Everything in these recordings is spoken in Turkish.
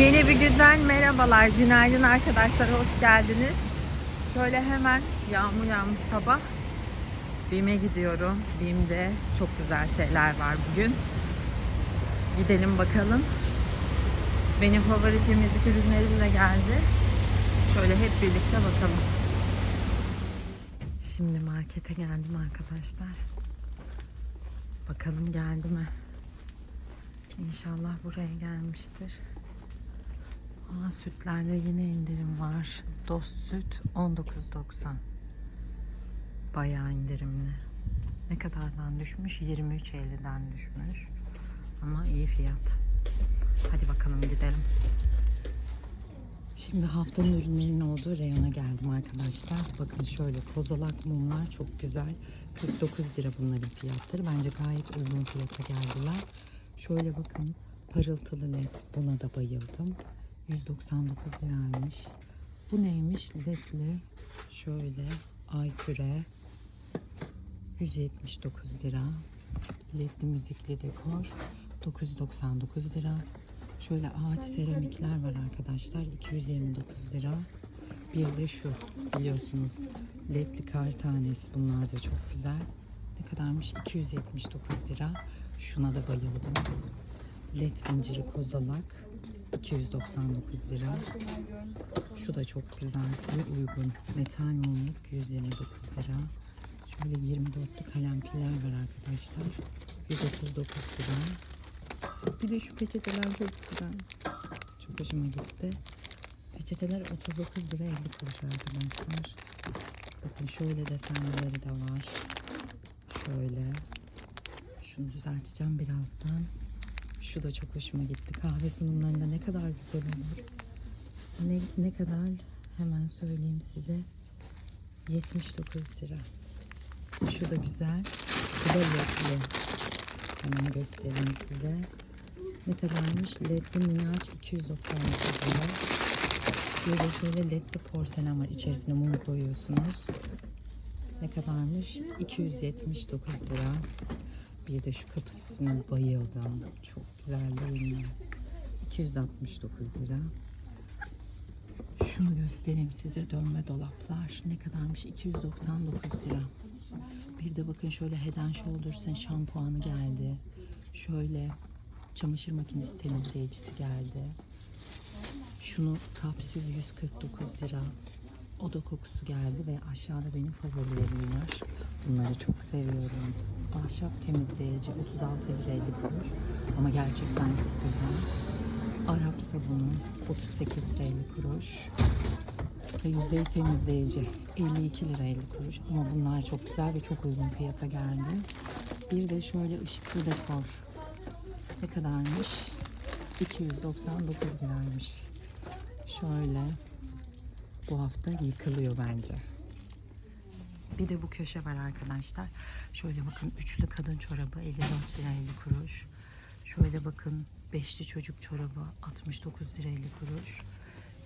Yeni bir günden merhabalar. Günaydın arkadaşlar. Hoş geldiniz. Şöyle hemen yağmur yağmış sabah. BİM'e gidiyorum. BİM'de çok güzel şeyler var bugün. Gidelim bakalım. Benim favori temizlik ürünlerim de geldi. Şöyle hep birlikte bakalım. Şimdi markete geldim arkadaşlar. Bakalım geldi mi? İnşallah buraya gelmiştir. Aa, sütlerde yine indirim var. Dost süt 19.90. Bayağı indirimli. Ne kadardan düşmüş? 23.50'den düşmüş. Ama iyi fiyat. Hadi bakalım gidelim. Şimdi haftanın ürünlerinin olduğu reyona geldim arkadaşlar. Bakın şöyle kozalak mumlar çok güzel. 49 lira bunların fiyatları. Bence gayet uygun fiyata geldiler. Şöyle bakın parıltılı led buna da bayıldım. 199 liraymış. Bu neymiş? Ledli şöyle ay küre 179 lira. Ledli müzikli dekor 999 lira. Şöyle ağaç seramikler var arkadaşlar 229 lira. Bir de şu biliyorsunuz ledli kar tanesi bunlar da çok güzel. Ne kadarmış? 279 lira. Şuna da bayıldım. Led zinciri kozalak 299 lira. Şu da çok güzel ve uygun. Metal mumluk 129 lira. Şöyle 24'lü kalem piller var arkadaşlar. 139 lira. Bir de şu peçeteler çok güzel. Çok hoşuma gitti. Peçeteler 39 lira 50 kuruş arkadaşlar. Bakın şöyle desenleri de var. Şöyle. Şunu düzelteceğim birazdan. Şu da çok hoşuma gitti. Kahve sunumlarında ne kadar güzel olur. Ne, ne kadar hemen söyleyeyim size. 79 lira. Şu da güzel. Bu da ledli. Hemen göstereyim size. Ne kadarmış? Ledli mini ağaç 299 lira. De şöyle ledli porselen var. İçerisine mum koyuyorsunuz. Ne kadarmış? 279 lira. Bir de şu kapı süsüne bayıldım. Çok güzel değil mi? 269 lira. Şunu göstereyim size dönme dolaplar. Ne kadarmış? 299 lira. Bir de bakın şöyle Head Shoulders'ın şampuanı geldi. Şöyle çamaşır makinesi temizleyicisi geldi. Şunu kapsül 149 lira. Oda kokusu geldi ve aşağıda benim favorilerim var. Bunları çok seviyorum. Ahşap temizleyici 36 lira 50 kuruş. Ama gerçekten çok güzel. Arap sabunu 38 lira 50 kuruş. Ve yüzey temizleyici 52 lira 50 kuruş. Ama bunlar çok güzel ve çok uygun fiyata geldi. Bir de şöyle ışıklı dekor. Ne kadarmış? 299 liraymış. Şöyle bu hafta yıkılıyor bence. Bir de bu köşe var arkadaşlar. Şöyle bakın üçlü kadın çorabı 54 lira 50 kuruş. Şöyle bakın beşli çocuk çorabı 69 lira 50 kuruş.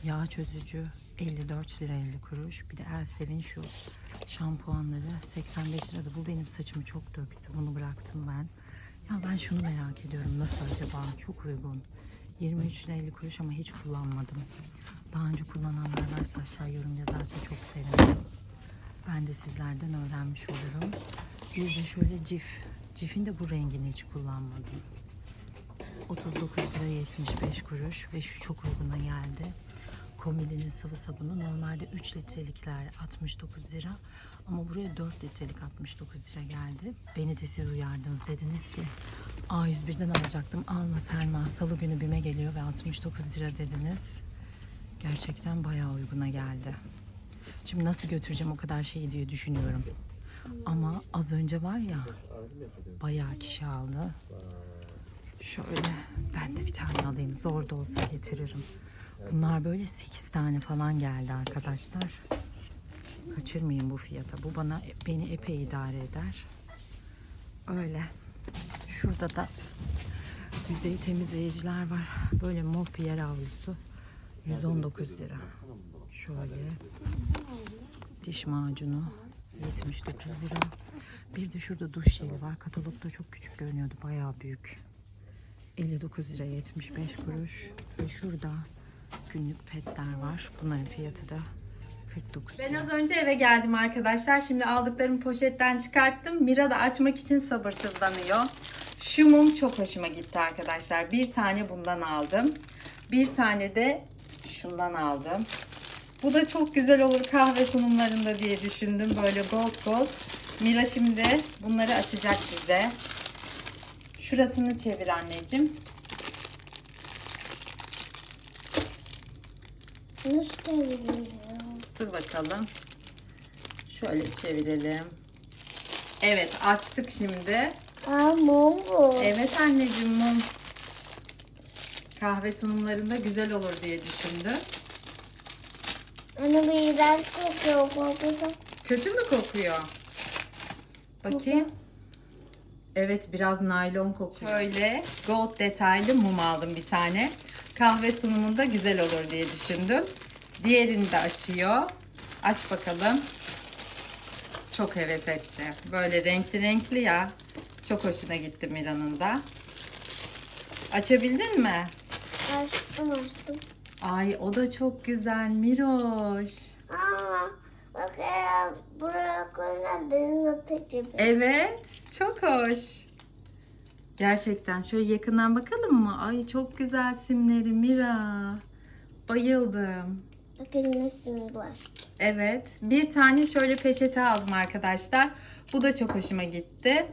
Yağ çözücü 54 lira 50 kuruş. Bir de Elsevin şu şampuanları 85 lirada. Bu benim saçımı çok döktü. Bunu bıraktım ben. Ya ben şunu merak ediyorum. Nasıl acaba? Çok uygun. 23 lira 50 kuruş ama hiç kullanmadım. Daha önce kullananlar varsa aşağı yorum yazarsa çok sevinirim. Ben de sizlerden öğrenmiş olurum. Bir de şöyle cif. Cif'in de bu rengini hiç kullanmadım. 39 lira 75 kuruş ve şu çok uyguna geldi. Komilinin sıvı sabunu normalde 3 litrelikler 69 lira ama buraya 4 litrelik 69 lira geldi. Beni de siz uyardınız dediniz ki A101'den alacaktım alma Selma salı günü bime geliyor ve 69 lira dediniz. Gerçekten bayağı uyguna geldi. Şimdi nasıl götüreceğim o kadar şeyi diye düşünüyorum. Ama az önce var ya bayağı kişi aldı. Şöyle ben de bir tane alayım. Zor da olsa getiririm. Bunlar böyle 8 tane falan geldi arkadaşlar. Kaçırmayın bu fiyata. Bu bana beni epey idare eder. Öyle. Şurada da yüzey temizleyiciler var. Böyle Mopier havlusu. 119 lira. Şöyle. Diş macunu 79 lira. Bir de şurada duş jeli var. Katalogda çok küçük görünüyordu. Bayağı büyük. 59 lira 75 kuruş. Ve şurada günlük petler var. Bunların fiyatı da 49 Ben az önce eve geldim arkadaşlar. Şimdi aldıklarımı poşetten çıkarttım. Mira da açmak için sabırsızlanıyor. Şu mum çok hoşuma gitti arkadaşlar. Bir tane bundan aldım. Bir tane de şundan aldım. Bu da çok güzel olur kahve sunumlarında diye düşündüm. Böyle gold gold. Mira şimdi bunları açacak bize. Şurasını çevir anneciğim. Nasıl? Dur bakalım. Şöyle çevirelim. Evet açtık şimdi. Aa mum bu. Evet anneciğim mum. Kahve sunumlarında güzel olur diye düşündüm. Anne bir iğrenç kokuyor kokusu. Kötü mü kokuyor? Bakayım. Evet biraz naylon kokuyor. Şöyle gold detaylı mum aldım bir tane. Kahve sunumunda güzel olur diye düşündüm. Diğerini de açıyor. Aç bakalım. Çok heves etti. Böyle renkli renkli ya. Çok hoşuna gitti Mira'nın da. Açabildin mi? Açtım açtım. Ay o da çok güzel Miroş. Aa bak ya buraya koyulan deniz atı gibi. Evet, çok hoş. Gerçekten şöyle yakından bakalım mı? Ay çok güzel simleri Mira. Bayıldım. Bakın nasıl bulaştı. Evet, bir tane şöyle peçete aldım arkadaşlar. Bu da çok hoşuma gitti.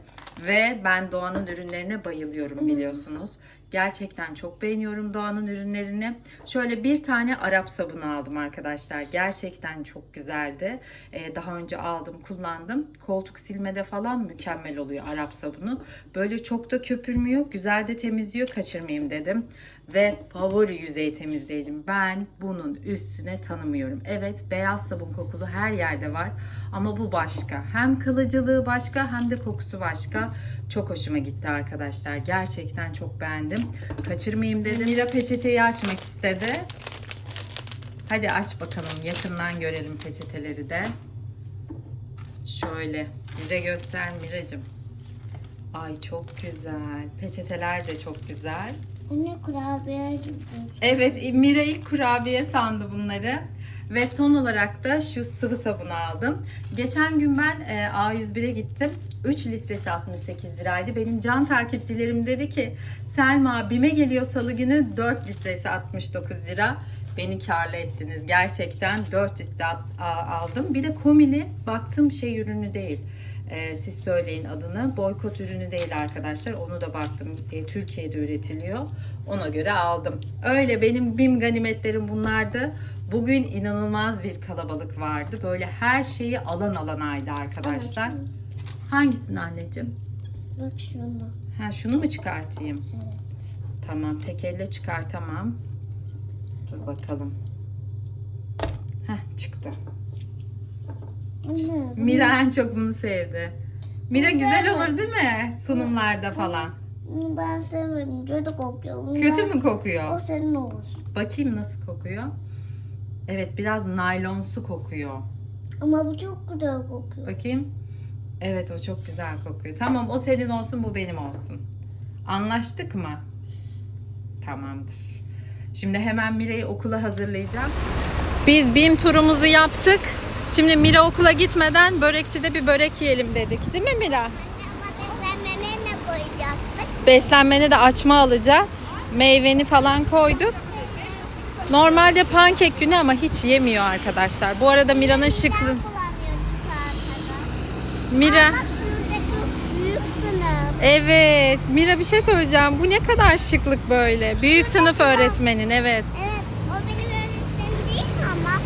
Ve ben Doğan'ın ürünlerine bayılıyorum biliyorsunuz. Gerçekten çok beğeniyorum Doğan'ın ürünlerini. Şöyle bir tane Arap sabunu aldım arkadaşlar. Gerçekten çok güzeldi. Ee, daha önce aldım, kullandım. Koltuk silmede falan mükemmel oluyor Arap sabunu. Böyle çok da köpürmüyor. Güzel de temizliyor. Kaçırmayayım dedim. Ve favori yüzey temizleyicim. Ben bunun üstüne tanımıyorum. Evet beyaz sabun kokulu her yerde var. Ama bu başka. Hem kılıcılığı başka hem de kokusu başka. Çok hoşuma gitti arkadaşlar. Gerçekten çok beğendim. Kaçırmayayım dedim. Mira peçeteyi açmak istedi. Hadi aç bakalım. Yakından görelim peçeteleri de. Şöyle bize göster Miracım. Ay çok güzel. Peçeteler de çok güzel. Anne kurabiye gibi. Evet Mira ilk kurabiye sandı bunları. Ve son olarak da şu sıvı sabunu aldım. Geçen gün ben e, A101'e gittim. 3 litresi 68 liraydı. Benim can takipçilerim dedi ki Selma BİM'e geliyor salı günü 4 litresi 69 lira. Beni karlı ettiniz. Gerçekten 4 litre aldım. Bir de komili baktım şey ürünü değil. E, siz söyleyin adını. Boykot ürünü değil arkadaşlar. Onu da baktım. E, Türkiye'de üretiliyor. Ona göre aldım. Öyle benim BİM ganimetlerim bunlardı. Bugün inanılmaz bir kalabalık vardı. Böyle her şeyi alan alanaydı arkadaşlar. Evet. Hangisini anneciğim? Bak şunu. Ha şunu mu çıkartayım? Evet. Tamam tek elle çıkartamam. Dur bakalım. Heh çıktı. Anne. Mira en çok bunu sevdi. Mira güzel olur değil mi? Sunumlarda falan. Ben sevmedim. Kötü kokuyor. Bunu Kötü mü kokuyor? O senin olsun. Bakayım nasıl kokuyor. Evet biraz naylonsu kokuyor. Ama bu çok güzel kokuyor. Bakayım. Evet o çok güzel kokuyor. Tamam o senin olsun bu benim olsun. Anlaştık mı? Tamamdır. Şimdi hemen Mira'yı okula hazırlayacağım. Biz BİM turumuzu yaptık. Şimdi Mira okula gitmeden börekçide bir börek yiyelim dedik. Değil mi Mira? Ama beslenmeme ne koyacaktık? Beslenmeni de açma alacağız. Meyveni falan koyduk. Normalde pankek günü ama hiç yemiyor arkadaşlar. Bu arada Mira'nın şıklı... Mira... Evet, Mira bir şey söyleyeceğim. Bu ne kadar şıklık böyle. Büyük sınıf öğretmenin, evet. Evet,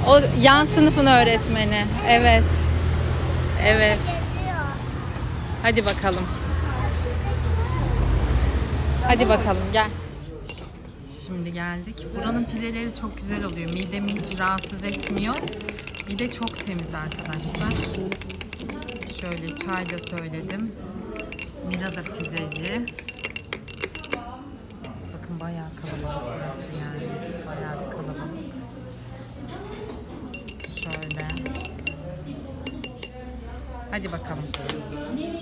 O yan sınıfın öğretmeni. Evet. Evet. Hadi bakalım. Hadi bakalım gel. Şimdi geldik. Buranın pideleri çok güzel oluyor. Midemi hiç rahatsız etmiyor. Bir de çok temiz arkadaşlar. Şöyle çay da söyledim. Mira da pideci. Bakın bayağı kalabalık burası Hadi bakalım.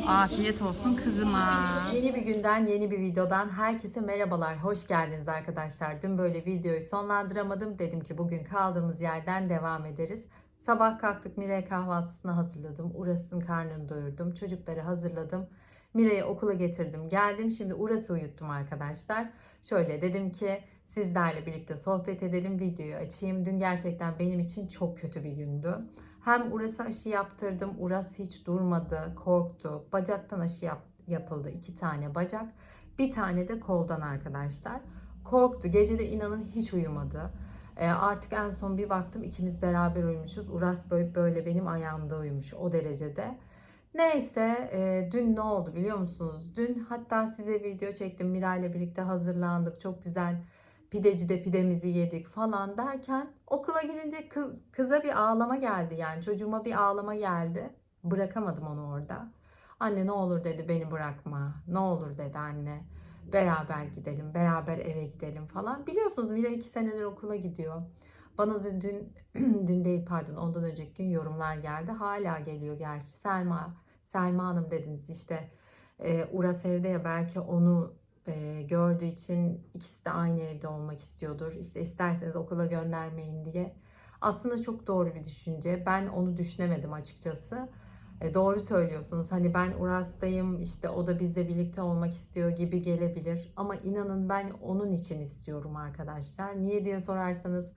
Afiyet olsun kızıma. Yeni bir günden, yeni bir videodan herkese merhabalar. Hoş geldiniz arkadaşlar. Dün böyle videoyu sonlandıramadım. Dedim ki bugün kaldığımız yerden devam ederiz. Sabah kalktık Mire'ye kahvaltısını hazırladım. Uras'ın karnını doyurdum. Çocukları hazırladım. Mire'yi okula getirdim. Geldim şimdi Uras'ı uyuttum arkadaşlar. Şöyle dedim ki sizlerle birlikte sohbet edelim. Videoyu açayım. Dün gerçekten benim için çok kötü bir gündü. Hem Uras'a aşı yaptırdım. Uras hiç durmadı, korktu. Bacaktan aşı yap- yapıldı. iki tane bacak. Bir tane de koldan arkadaşlar. Korktu. Gece de inanın hiç uyumadı. E, artık en son bir baktım ikimiz beraber uyumuşuz. Uras böyle, böyle benim ayağımda uyumuş o derecede. Neyse e, dün ne oldu biliyor musunuz? Dün hatta size video çektim. Mira ile birlikte hazırlandık. Çok güzel pidecide pidemizi yedik falan derken okula girince kız, kıza bir ağlama geldi yani çocuğuma bir ağlama geldi. Bırakamadım onu orada. Anne ne olur dedi beni bırakma. Ne olur dedi anne. Beraber gidelim, beraber eve gidelim falan. Biliyorsunuz Mira iki senedir okula gidiyor. Bana da dün, dün değil pardon ondan önceki gün yorumlar geldi. Hala geliyor gerçi. Selma, Selma Hanım dediniz işte e, Uras evde ya belki onu e, gördüğü için ikisi de aynı evde olmak istiyordur. İşte isterseniz okula göndermeyin diye. Aslında çok doğru bir düşünce. Ben onu düşünemedim açıkçası. E, doğru söylüyorsunuz. Hani ben Uras'tayım işte o da bizle birlikte olmak istiyor gibi gelebilir. Ama inanın ben onun için istiyorum arkadaşlar. Niye diye sorarsanız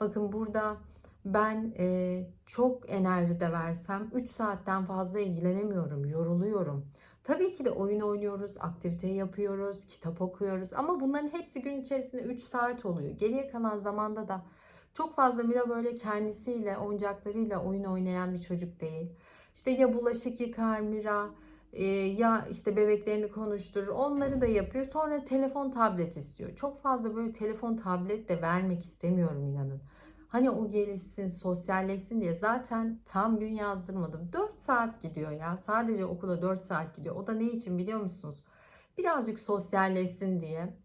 bakın burada ben e, çok enerji de versem 3 saatten fazla ilgilenemiyorum, yoruluyorum. Tabii ki de oyun oynuyoruz, aktivite yapıyoruz, kitap okuyoruz ama bunların hepsi gün içerisinde 3 saat oluyor. Geriye kalan zamanda da çok fazla Mira böyle kendisiyle, oyuncaklarıyla oyun oynayan bir çocuk değil. İşte ya bulaşık yıkar Mira, e, ya işte bebeklerini konuşturur. Onları da yapıyor. Sonra telefon, tablet istiyor. Çok fazla böyle telefon, tablet de vermek istemiyorum inanın. Hani o gelişsin, sosyalleşsin diye zaten tam gün yazdırmadım. 4 saat gidiyor ya. Sadece okula 4 saat gidiyor. O da ne için biliyor musunuz? Birazcık sosyalleşsin diye.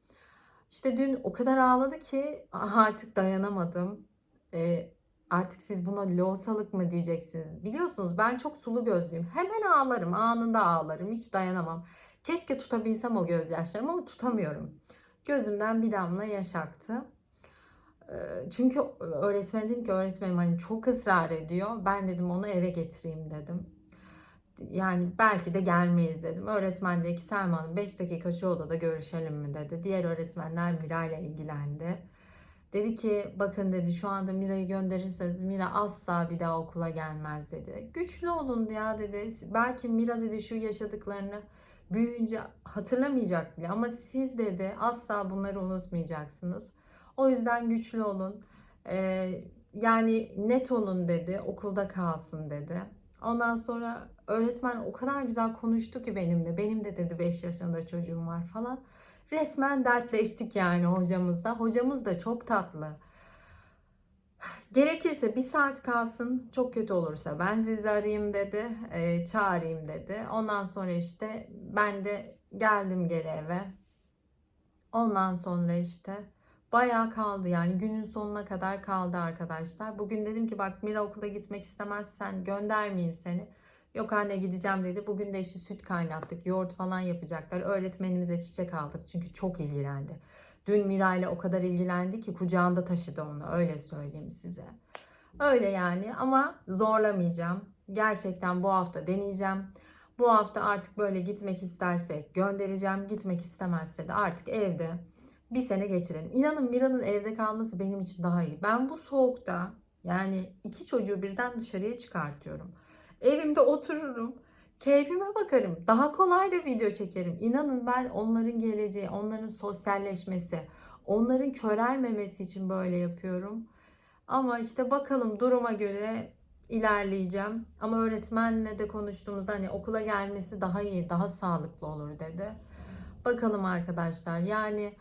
İşte dün o kadar ağladı ki artık dayanamadım. Ee, artık siz buna loğusalık mı diyeceksiniz? Biliyorsunuz ben çok sulu gözlüyüm. Hemen ağlarım, anında ağlarım. Hiç dayanamam. Keşke tutabilsem o gözyaşlarımı ama tutamıyorum. Gözümden bir damla yaş aktı. Çünkü öğretmen dedim ki öğretmenim hani çok ısrar ediyor. Ben dedim onu eve getireyim dedim. Yani belki de gelmeyiz dedim. Öğretmen dedi ki Selma Hanım 5 dakika şu odada görüşelim mi dedi. Diğer öğretmenler Mira ile ilgilendi. Dedi ki bakın dedi şu anda Mira'yı gönderirseniz Mira asla bir daha okula gelmez dedi. Güçlü olun ya dedi. Belki Mira dedi şu yaşadıklarını büyüyünce hatırlamayacak bile ama siz dedi asla bunları unutmayacaksınız. O yüzden güçlü olun. Ee, yani net olun dedi. Okulda kalsın dedi. Ondan sonra öğretmen o kadar güzel konuştu ki benimle. Benim de dedi 5 yaşında çocuğum var falan. Resmen dertleştik yani hocamızla. Hocamız da çok tatlı. Gerekirse bir saat kalsın. Çok kötü olursa ben sizi arayayım dedi. e, çağırayım dedi. Ondan sonra işte ben de geldim geri eve. Ondan sonra işte bayağı kaldı yani günün sonuna kadar kaldı arkadaşlar. Bugün dedim ki bak Mira okula gitmek istemezsen göndermeyeyim seni. Yok anne gideceğim dedi. Bugün de işte süt kaynattık. Yoğurt falan yapacaklar. Öğretmenimize çiçek aldık. Çünkü çok ilgilendi. Dün Mira ile o kadar ilgilendi ki kucağında taşıdı onu. Öyle söyleyeyim size. Öyle yani ama zorlamayacağım. Gerçekten bu hafta deneyeceğim. Bu hafta artık böyle gitmek isterse göndereceğim. Gitmek istemezse de artık evde bir sene geçirelim. İnanın Mira'nın evde kalması benim için daha iyi. Ben bu soğukta yani iki çocuğu birden dışarıya çıkartıyorum. Evimde otururum. Keyfime bakarım. Daha kolay da video çekerim. İnanın ben onların geleceği, onların sosyalleşmesi, onların körelmemesi için böyle yapıyorum. Ama işte bakalım duruma göre ilerleyeceğim. Ama öğretmenle de konuştuğumuzda hani okula gelmesi daha iyi, daha sağlıklı olur dedi. Bakalım arkadaşlar. Yani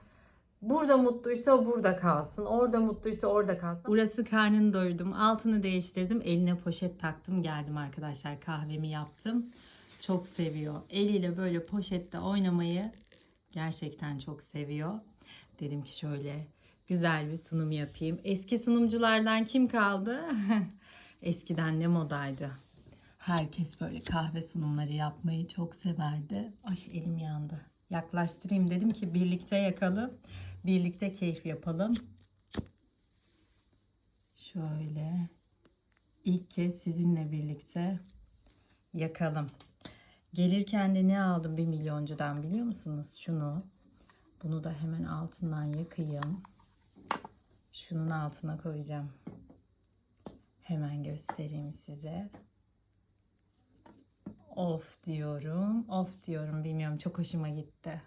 burada mutluysa burada kalsın. Orada mutluysa orada kalsın. Burası karnını doyurdum. Altını değiştirdim. Eline poşet taktım. Geldim arkadaşlar. Kahvemi yaptım. Çok seviyor. Eliyle böyle poşette oynamayı gerçekten çok seviyor. Dedim ki şöyle güzel bir sunum yapayım. Eski sunumculardan kim kaldı? Eskiden ne modaydı? Herkes böyle kahve sunumları yapmayı çok severdi. Ay elim yandı. Yaklaştırayım dedim ki birlikte yakalım. Birlikte keyif yapalım. Şöyle ilk kez sizinle birlikte yakalım. Gelirken de ne aldım bir milyoncudan biliyor musunuz? Şunu. Bunu da hemen altından yakayım. Şunun altına koyacağım. Hemen göstereyim size. Of diyorum. Of diyorum. Bilmiyorum çok hoşuma gitti.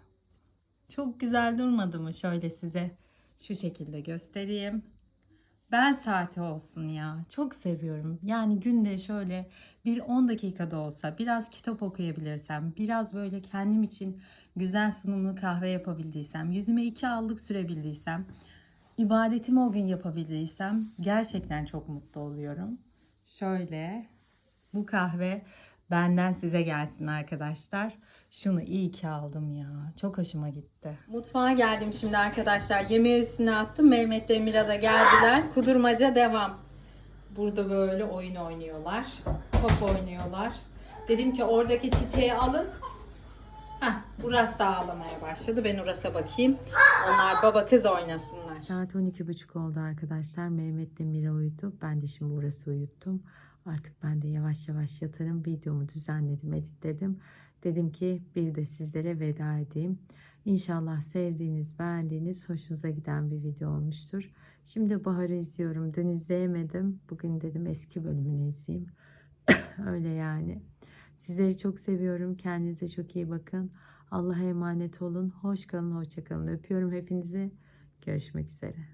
Çok güzel durmadı mı? Şöyle size şu şekilde göstereyim. Ben saati olsun ya. Çok seviyorum. Yani günde şöyle bir 10 dakikada olsa biraz kitap okuyabilirsem, biraz böyle kendim için güzel sunumlu kahve yapabildiysem, yüzüme iki allık sürebildiysem, ibadetimi o gün yapabildiysem gerçekten çok mutlu oluyorum. Şöyle bu kahve benden size gelsin arkadaşlar. Şunu iyi ki aldım ya. Çok hoşuma gitti. Mutfağa geldim şimdi arkadaşlar. Yemeği üstüne attım. Mehmet de Mira da geldiler. Kudurmaca devam. Burada böyle oyun oynuyorlar. Top oynuyorlar. Dedim ki oradaki çiçeği alın. Heh, Uras da ağlamaya başladı. Ben Uras'a bakayım. Onlar baba kız oynasınlar. Saat 12.30 oldu arkadaşlar. Mehmet de Mira uyudu. Ben de şimdi Uras'ı uyuttum. Artık ben de yavaş yavaş yatarım. Videomu düzenledim, editledim. Dedim ki bir de sizlere veda edeyim. İnşallah sevdiğiniz, beğendiğiniz, hoşunuza giden bir video olmuştur. Şimdi Bahar'ı izliyorum. Dün izleyemedim. Bugün dedim eski bölümünü izleyeyim. Öyle yani. Sizleri çok seviyorum. Kendinize çok iyi bakın. Allah'a emanet olun. Hoş kalın, hoşça kalın. Öpüyorum hepinizi. Görüşmek üzere.